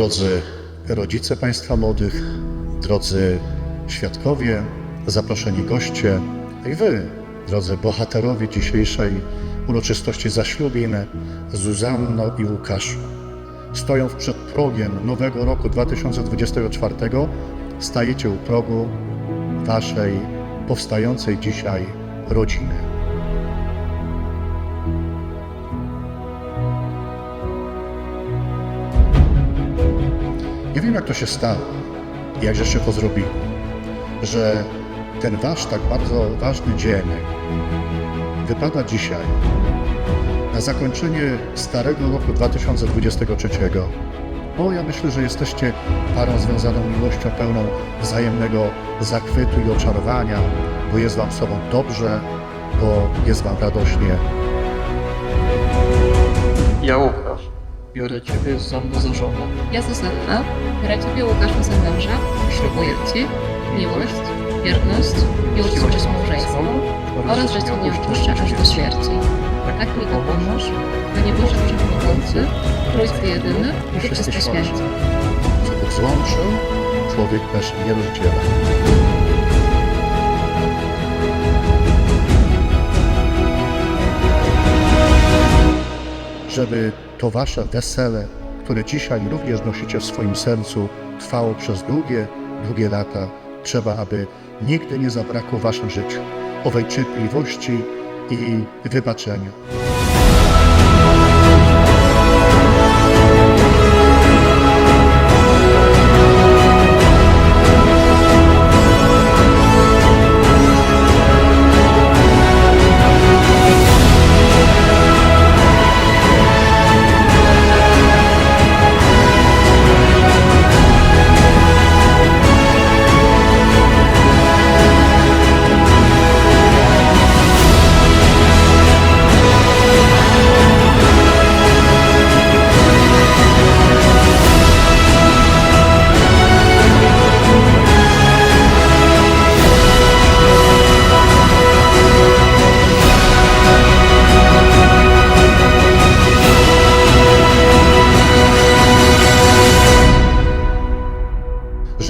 Drodzy rodzice Państwa młodych, drodzy świadkowie, zaproszeni goście i Wy, drodzy bohaterowie dzisiejszej uroczystości zaślubin, Zuzanno i Łukasz, stojąc przed progiem nowego roku 2024, stajecie u progu Waszej powstającej dzisiaj rodziny. Nie wiem, jak to się stało, jak żeście to zrobili, że ten wasz tak bardzo ważny dzień wypada dzisiaj na zakończenie starego roku 2023. Bo ja myślę, że jesteście parą związaną miłością, pełną wzajemnego zachwytu i oczarowania, bo jest wam sobą dobrze, bo jest wam radośnie. Ja Łukasz, biorę Ciebie Zuzanno za żonę. Ja Zuzanna, biorę Ciebie Łukaszu za męża, ślubuję Ci miłość, wierność i uczciwość małżeńską oraz że Cię nie opuszczę aż do śmierci. Tak mi dopomóż, Panie Boże Wszechmogący, Trójcy Jedyny i Wszyscy Święci. Co Bóg złączył, człowiek też nie Żeby to wasze wesele, które dzisiaj również nosicie w swoim sercu, trwało przez długie, długie lata, trzeba, aby nigdy nie zabrakło w waszym życiu owej cierpliwości i wybaczenia.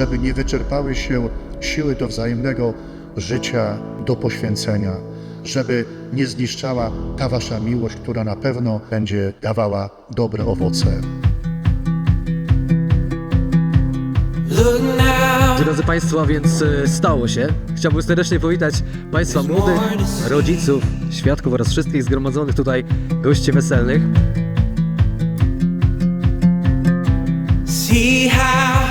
Żeby nie wyczerpały się siły do wzajemnego życia, do poświęcenia, żeby nie zniszczała ta wasza miłość, która na pewno będzie dawała dobre owoce. Drodzy Państwo, a więc e, stało się. Chciałbym serdecznie powitać Państwa młodych, rodziców, świadków oraz wszystkich zgromadzonych tutaj gości weselnych. see how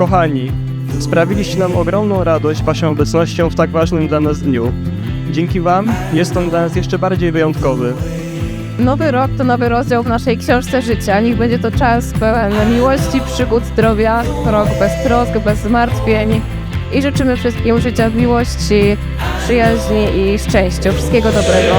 Kochani, sprawiliście nam ogromną radość Waszą obecnością w tak ważnym dla nas dniu. Dzięki Wam jest on dla nas jeszcze bardziej wyjątkowy. Nowy rok to nowy rozdział w naszej książce życia. Niech będzie to czas pełen miłości, przygód, zdrowia, rok bez trosk, bez zmartwień. I życzymy wszystkim życia w miłości, przyjaźni i szczęścia. Wszystkiego dobrego.